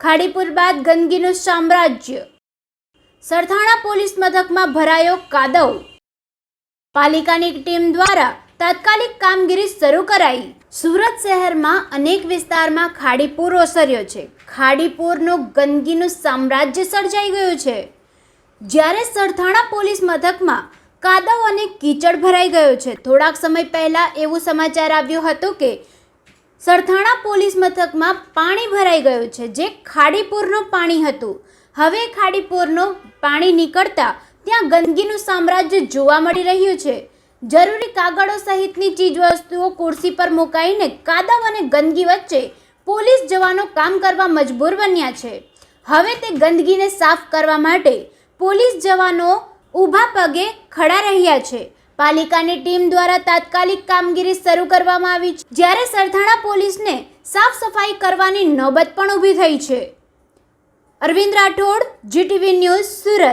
ખાડીપુર બાદ ગંદકીનું સામ્રાજ્ય. સરથાણા પોલીસ મથકમાં ભરાયો કાદવ. પાલિકાની ટીમ દ્વારા તાત્કાલિક કામગીરી શરૂ કરાઈ. સુરત શહેરમાં અનેક વિસ્તારમાં ખાડીપુર ઓસર્યો છે. ખાડીપુરનું ગંદકીનું સામ્રાજ્ય સર્જાઈ ગયું છે. જ્યારે સરથાણા પોલીસ મથકમાં કાદવ અને કીચડ ભરાઈ ગયો છે. થોડાક સમય પહેલાં એવું સમાચાર આવ્યું હતું કે સરથાણા પોલીસ મથકમાં પાણી ભરાઈ ગયું છે, જે ખાડીપુરનું પાણી હતું. હવે ખાડીપુરનું પાણી નીકળતા ત્યાં ગંદકીનું સામ્રાજ્ય જોવા મળી રહ્યું છે. જરૂરી કાગળો સહિતની ચીજવસ્તુઓ ખુરશી પર મુકાઈને કાદવ અને ગંદકી વચ્ચે પોલીસ જવાનો કામ કરવા મજબૂર બન્યા છે. હવે તે ગંદકીને સાફ કરવા માટે પોલીસ જવાનો ઊભા પગે ખડા રહ્યા છે. પાલિકાની ટીમ દ્વારા તાત્કાલિક કામગીરી શરૂ કરવામાં આવી છે. જ્યારે સરથાણા પોલીસને સાફ સફાઈ કરવાની નોબત પણ ઊભી થઈ છે. Arvind Rathod, GTV news, Surat.